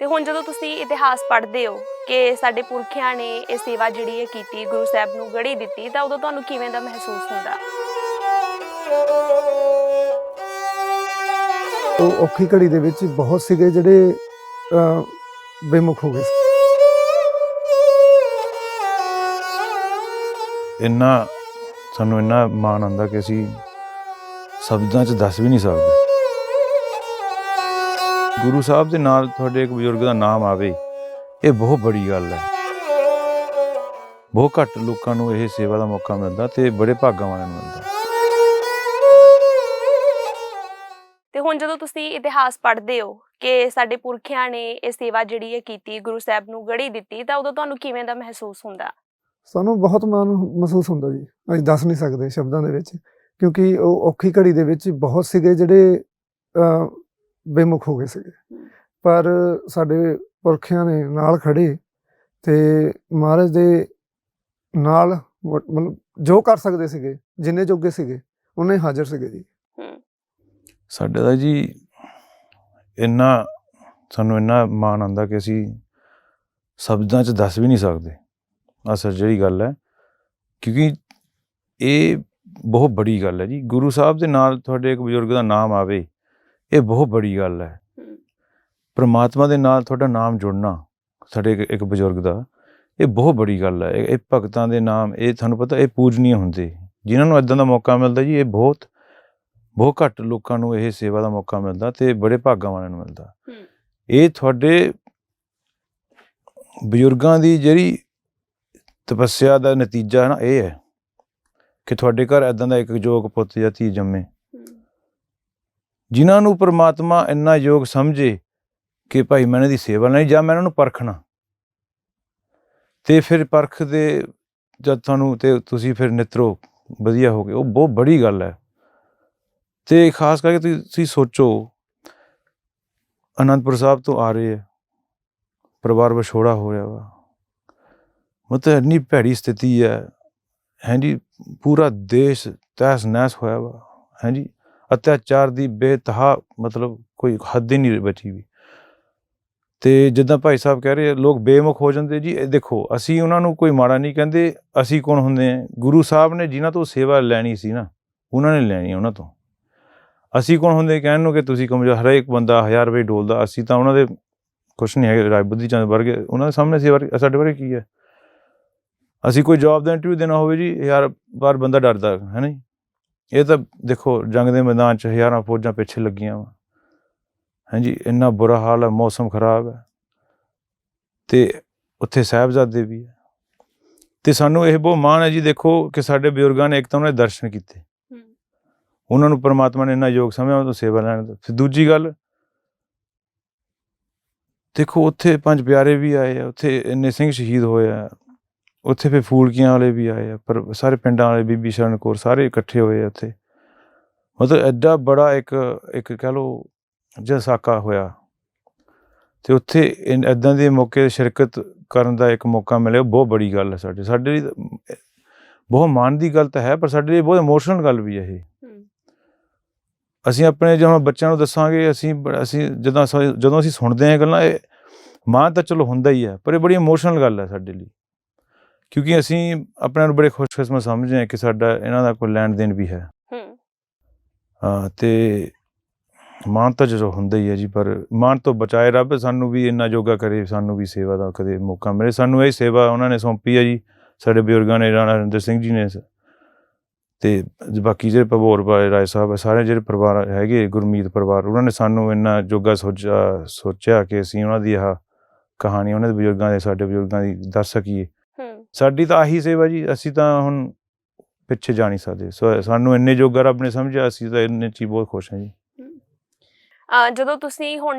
ਤੇ ਹੁਣ ਜਦੋਂ ਤੁਸੀਂ ਇਤਿਹਾਸ ਪੜ੍ਹਦੇ ਹੋ ਕਿ ਸਾਡੇ ਪੁਰਖਿਆਂ ਨੇ ਇਹ ਸੇਵਾ ਜਿਹੜੀ ਹੈ ਕੀਤੀ ਗੁਰੂ ਸਾਹਿਬ ਨੂੰ ਗੜੀ ਦਿੱਤੀ ਤਾਂ ਉਦੋਂ ਤੁਹਾਨੂੰ ਕਿਵੇਂ ਦਾ ਮਹਿਸੂਸ ਹੁੰਦਾ ਉਹ ਔਖੀ ਘੜੀ ਦੇ ਵਿੱਚ ਬਹੁਤ ਸੀਗੇ ਜਿਹੜੇ ਬੇਮੁਖ ਹੋ ਗਏ। ਇੰਨਾ ਸਾਨੂੰ ਇੰਨਾ ਮਾਣ ਆਉਂਦਾ ਕਿ ਅਸੀਂ ਸ਼ਬਦਾਂ 'ਚ ਦੱਸ ਵੀ ਨਹੀਂ ਸਕਦੇ ਗੁਰੂ ਸਾਹਿਬ ਦੇ ਨਾਲ ਤੁਹਾਡੇ ਇੱਕ ਬਜ਼ੁਰਗ ਦਾ ਨਾਮ ਆਵੇ ਇਹ ਬਹੁਤ ਬੜੀ ਗੱਲ ਹੈ। ਬਹੁਤ ਘੱਟ ਲੋਕਾਂ ਨੂੰ ਇਹ ਸੇਵਾ ਦਾ ਮੌਕਾ ਮਿਲਦਾ ਤੇ ਬੜੇ ਭਾਗਾਂ ਵਾਲਿਆਂ ਨੂੰ ਮਿਲਦਾ। ਤੇ ਹੁਣ ਜਦੋਂ ਤੁਸੀਂ ਇਤਿਹਾਸ ਪੜ੍ਹਦੇ ਹੋ ਕਿ ਸਾਡੇ ਪੁਰਖਿਆਂ ਨੇ ਇਹ ਸੇਵਾ ਜਿਹੜੀ ਹੈ ਕੀਤੀ ਗੁਰੂ ਸਾਹਿਬ ਨੂੰ ਗੜੀ ਦਿੱਤੀ ਤਾਂ ਉਦੋਂ ਤੁਹਾਨੂੰ ਕਿਵੇਂ ਦਾ ਮਹਿਸੂਸ ਹੁੰਦਾ? ਸਾਨੂੰ ਬਹੁਤ ਮਾਣ ਮਹਿਸੂਸ ਹੁੰਦਾ ਜੀ। ਅਸੀਂ ਦੱਸ ਨਹੀਂ ਸਕਦੇ ਸ਼ਬਦਾਂ ਦੇ ਵਿੱਚ ਕਿਉਂਕਿ ਉਹ ਔਖੀ ਘੜੀ ਦੇ ਵਿੱਚ ਬਹੁਤ ਸੀਗੇ ਜਿਹੜੇ ਬੇਮੁਖ ਹੋ ਗਏ ਸੀਗੇ। ਪਰ ਸਾਡੇ ਪੁਰਖਿਆਂ ਨੇ ਨਾਲ ਖੜੇ ਤੇ ਮਹਾਰਾਜ ਦੇ ਨਾਲ ਮਤਲਬ ਜੋ ਕਰ ਸਕਦੇ ਸੀਗੇ ਜਿੰਨੇ ਜੋਗੇ ਸੀਗੇ ਉਹਨੇ ਹਾਜ਼ਰ ਸੀਗੇ ਜੀ। ਸਾਡੇ ਦਾ ਜੀ ਇੰਨਾ ਸਾਨੂੰ ਇੰਨਾ ਮਾਣ ਆਉਂਦਾ ਕਿ ਅਸੀਂ ਸ਼ਬਦਾਂ 'ਚ ਦੱਸ ਵੀ ਨਹੀਂ ਸਕਦੇ। ਅਸਲ ਜਿਹੜੀ ਗੱਲ ਹੈ ਕਿਉਂਕਿ ਇਹ ਬਹੁਤ ਬੜੀ ਗੱਲ ਹੈ ਜੀ। ਗੁਰੂ ਸਾਹਿਬ ਦੇ ਨਾਲ ਤੁਹਾਡੇ ਇੱਕ ਬਜ਼ੁਰਗ ਦਾ ਨਾਮ ਆਵੇ ਇਹ ਬਹੁਤ ਬੜੀ ਗੱਲ ਹੈ। ਪ੍ਰਮਾਤਮਾ ਦੇ ਨਾਲ ਤੁਹਾਡਾ ਨਾਮ ਜੁੜਨਾ ਸਾਡੇ ਇੱਕ- ਬਜ਼ੁਰਗ ਦਾ ਇਹ ਬਹੁਤ ਬੜੀ ਗੱਲ ਹੈ। ਇਹ ਭਗਤਾਂ ਦੇ ਨਾਮ ਇਹ ਤੁਹਾਨੂੰ ਪਤਾ ਇਹ ਪੂਜਨੀय ਹੁੰਦੇ। ਜਿਨ੍ਹਾਂ ਨੂੰ ਇਦਾਂ ਦਾ ਮੌਕਾ ਮਿਲਦਾ ਜੀ ਇਹ ਬਹੁਤ ਬਹੁਤ ਘੱਟ ਲੋਕਾਂ ਨੂੰ ਇਹ ਸੇਵਾ ਦਾ ਮੌਕਾ ਮਿਲਦਾ ਤੇ ਬੜੇ ਭਾਗਾਂ ਵਾਲਿਆਂ ਨੂੰ ਮਿਲਦਾ। ਇਹ ਤੁਹਾਡੇ ਬਜ਼ੁਰਗਾਂ ਦੀ ਜਿਹੜੀ ਤਪੱਸਿਆ ਦਾ ਨਤੀਜਾ ਹੈ ਨਾ ਇਹ ਹੈ ਕਿ ਤੁਹਾਡੇ ਘਰ ਇਦਾਂ ਦਾ ਇੱਕ ਯੋਗ ਪੁੱਤ ਜਾਂ ਧੀ ਜੰਮੇ। ਜਿਨ੍ਹਾਂ ਨੂੰ ਪ੍ਰਮਾਤਮਾ ਇੰਨਾ ਯੋਗ ਸਮਝੇ ਕਿ ਭਾਈ ਮੈਂ ਇਹਨਾਂ ਦੀ ਸੇਵਾ ਨਹੀਂ ਜਾਂ ਮੈਂ ਇਹਨਾਂ ਨੂੰ ਪਰਖਣਾ। ਤੇ ਫਿਰ ਪਰਖ ਦੇ ਜਦ ਤੁਹਾਨੂੰ ਤੇ ਤੁਸੀਂ ਫਿਰ ਨਿਤਰੋ ਵਧੀਆ ਹੋ ਗਏ, ਉਹ ਬਹੁਤ ਬੜੀ ਗੱਲ ਹੈ। ਤੇ ਖਾਸ ਕਰਕੇ ਤੁਸੀਂ ਤੁਸੀਂ ਸੋਚੋ, ਅਨੰਦਪੁਰ ਸਾਹਿਬ ਤੋਂ ਆ ਰਹੇ ਹੈ, ਪਰਿਵਾਰ ਵਿਛੋੜਾ ਹੋ ਰਿਹਾ ਵਾ। ਮਤਲਬ ਇੰਨੀ ਭੈੜੀ ਸਥਿਤੀ ਹੈ ਹਾਂਜੀ ਪੂਰਾ ਦੇਸ਼ ਤਹਿਸ ਨਹਿਸ ਹੋਇਆ ਵਾ ਹਾਂਜੀ ਅਤਿਆਚਾਰ ਦੀ ਬੇਤਹਾ ਮਤਲਬ ਕੋਈ ਹੱਦ ਹੀ ਨਹੀਂ ਬਚੀ ਵੀ। ਤੇ ਜਿੱਦਾਂ ਭਾਈ ਸਾਹਿਬ ਕਹਿ ਰਹੇ ਆ, ਲੋਕ ਬੇਮੁਖ ਹੋ ਜਾਂਦੇ ਜੀ। ਇਹ ਦੇਖੋ ਅਸੀਂ ਉਹਨਾਂ ਨੂੰ ਕੋਈ ਮਾੜਾ ਨਹੀਂ ਕਹਿੰਦੇ ਅਸੀਂ ਕੌਣ ਹੁੰਦੇ ਆ? ਗੁਰੂ ਸਾਹਿਬ ਨੇ ਜਿਨ੍ਹਾਂ ਤੋਂ ਸੇਵਾ ਲੈਣੀ ਸੀ ਨਾ ਉਹਨਾਂ ਨੇ ਲੈਣੀ ਆ ਉਹਨਾਂ ਤੋਂ। ਅਸੀਂ ਕੌਣ ਹੁੰਦੇ ਕਹਿਣ ਨੂੰ ਕਿ ਤੁਸੀਂ ਕਮਜ਼ੋਰ ਹਰੇਕ ਬੰਦਾ ਹਜ਼ਾਰ ਰੁਪਏ ਡੋਲਦਾ ਅਸੀਂ ਤਾਂ ਉਹਨਾਂ ਦੇ ਕੁਛ ਨਹੀਂ ਹੈਗੇ ਰਾਜ ਬੁੱਧੀ ਚੰਦ ਵਰਗੇ ਉਹਨਾਂ ਦੇ ਸਾਹਮਣੇ ਸੇਵਾ ਸਾਡੇ ਬਾਰੇ ਕੀ ਹੈ? ਅਸੀਂ ਕੋਈ ਜਵਾਬ ਦਾ ਇੰਟਰਵਿਊ ਦੇਣਾ ਹੋਵੇ ਜੀ ਹਜ਼ਾਰ ਵਾਰ ਬੰਦਾ ਡਰਦਾ ਹੈ ਨਾ ਜੀ? ਇਹ ਤਾਂ ਦੇਖੋ ਜੰਗ ਦੇ ਮੈਦਾਨ 'ਚ ਹਜ਼ਾਰਾਂ ਫੌਜਾਂ ਪਿੱਛੇ ਲੱਗੀਆਂ ਵਾ। ਹਾਂਜੀ ਇੰਨਾ ਬੁਰਾ ਹਾਲ ਹੈ ਮੌਸਮ ਖਰਾਬ ਹੈ। ਤੇ ਉੱਥੇ ਸਾਹਿਬਜ਼ਾਦੇ ਵੀ ਹੈ। ਤੇ ਸਾਨੂੰ ਇਹ ਬਹੁਤ ਮਾਣ ਹੈ ਜੀ ਦੇਖੋ ਕਿ ਸਾਡੇ ਬਜ਼ੁਰਗਾਂ ਨੇ ਇੱਕ ਤਾਂ ਉਹਨਾਂ ਦਰਸ਼ਨ ਕੀਤੇ। ਉਹਨਾਂ ਨੂੰ ਪ੍ਰਮਾਤਮਾ ਨੇ ਇੰਨਾ ਯੋਗ ਸਮਝਿਆ ਉਹਨਾਂ ਤੋਂ ਸੇਵਾ ਲੈਣ ਦਾ। ਫਿਰ ਦੂਜੀ ਗੱਲ ਦੇਖੋ ਉੱਥੇ ਪੰਜ ਪਿਆਰੇ ਵੀ ਆਏ ਆ ਉੱਥੇ ਇੰਨੇ ਸਿੰਘ ਸ਼ਹੀਦ ਹੋਏ ਆ। ਉੱਥੇ ਫਿਰ ਫੂਲਕੀਆਂ ਵਾਲੇ ਵੀ ਆਏ ਆ ਪਰ ਸਾਰੇ ਪਿੰਡਾਂ ਵਾਲੇ ਬੀਬੀ ਸ਼ਰਨ ਕੌਰ ਸਾਰੇ ਇਕੱਠੇ ਹੋਏ ਆ ਉੱਥੇ। ਮਤਲਬ ਐਡਾ ਬੜਾ ਇੱਕ ਇੱਕ ਕਹ ਲਓ ਜਸਾਕਾ ਹੋਇਆ। ਤੇ ਉੱਥੇ ਇਦਾਂ ਦੇ ਮੌਕੇ ਤੇ ਸ਼ਿਰਕਤ ਕਰਨ ਦਾ ਇੱਕ ਮੌਕਾ ਮਿਲਿਆ ਉਹ ਬਹੁਤ ਬੜੀ ਗੱਲ ਹੈ ਸਾਡੇ ਸਾਡੇ ਲਈ ਬਹੁਤ ਮਾਣ ਦੀ ਗੱਲ ਤਾਂ ਹੈ ਪਰ ਸਾਡੇ ਲਈ ਬਹੁਤ ਇਮੋਸ਼ਨਲ ਗੱਲ ਵੀ ਹੈ ਇਹ। ਅਸੀਂ ਆਪਣੇ ਜਦੋਂ ਬੱਚਿਆਂ ਨੂੰ ਦੱਸਾਂਗੇ ਅਸੀਂ ਅਸੀਂ ਜਦੋਂ ਜਦੋਂ ਅਸੀਂ ਸੁਣਦੇ ਹਾਂ ਗੱਲਾਂ ਇਹ ਮਾਂ ਤਾਂ ਚਲੋ ਹੁੰਦਾ ਹੀ ਹੈ ਪਰ ਇਹ ਬੜੀ ਇਮੋਸ਼ਨਲ ਗੱਲ ਹੈ ਸਾਡੇ ਲਈ। ਕਿਉਂਕਿ ਅਸੀਂ ਆਪਣੇ ਨੂੰ ਬੜੇ ਖੁਸ਼ਕਿਸਮਤ ਸਮਝਦੇ ਹਾਂ ਕਿ ਸਾਡਾ ਇਹਨਾਂ ਦਾ ਕੋਈ ਲੈਣ ਦੇਣ ਵੀ ਹੈ। ਹੂੰ। ਹਾਂ ਤੇ ਮਾਨ ਤਾਂ ਜਦੋਂ ਹੁੰਦਾ ਹੀ ਹੈ ਜੀ ਪਰ ਮਾਨ ਤੋਂ ਬਚਾਏ ਰੱਬ ਸਾਨੂੰ ਵੀ ਇੰਨਾ ਜੋਗਾ ਕਰੇ ਸਾਨੂੰ ਵੀ ਸੇਵਾ ਦਾ ਕਦੇ ਮੌਕਾ ਮਿਲੇ। ਸਾਨੂੰ ਇਹ ਸੇਵਾ ਉਹਨਾਂ ਨੇ ਸੌਂਪੀ ਹੈ ਜੀ ਸਾਡੇ ਬਜ਼ੁਰਗਾਂ ਨੇ ਰਾਣਾ ਹਰਿੰਦਰ ਸਿੰਘ ਜੀ ਨੇ। ਤੇ ਬਾਕੀ ਜਿਹੜੇ ਭਬੋਰ ਭਾਈ ਰਾਏ ਸਾਹਿਬ ਸਾਰੇ ਜਿਹੜੇ ਪਰਿਵਾਰ ਹੈਗੇ ਗੁਰਮੀਤ ਪਰਿਵਾਰ ਉਹਨਾਂ ਨੇ ਸਾਨੂੰ ਇੰਨਾ ਜੋਗਾ ਸੋਚਿਆ ਸੋਚਿਆ ਕਿ ਅਸੀਂ ਉਹਨਾਂ ਦੀ ਆਹ ਕਹਾਣੀ ਉਹਨਾਂ ਦੇ ਬਜ਼ੁਰਗਾਂ ਦੇ ਸਾਡੇ ਬਜ਼ੁਰਗਾਂ ਦੀ ਦੱਸ ਸਕੀਏ। ਸਾਡੀ ਤਾਂ ਆਹੀ ਸੇਵਾ ਜੀ, ਅਸੀਂ ਤਾਂ ਹੁਣ ਪਿੱਛੇ ਜਾ ਨਹੀਂ ਸਕਦੇ। ਸੋ ਸਾਨੂੰ ਇੰਨੇ ਜੋਗਾ ਰੱਬ ਨੇ ਸਮਝਿਆ, ਅਸੀਂ ਤਾਂ ਇੰਨੇ ਚ ਬਹੁਤ ਖੁਸ਼ ਹਾਂ ਜੀ। ਜਦੋਂ ਤੁਸੀਂ ਹੁਣ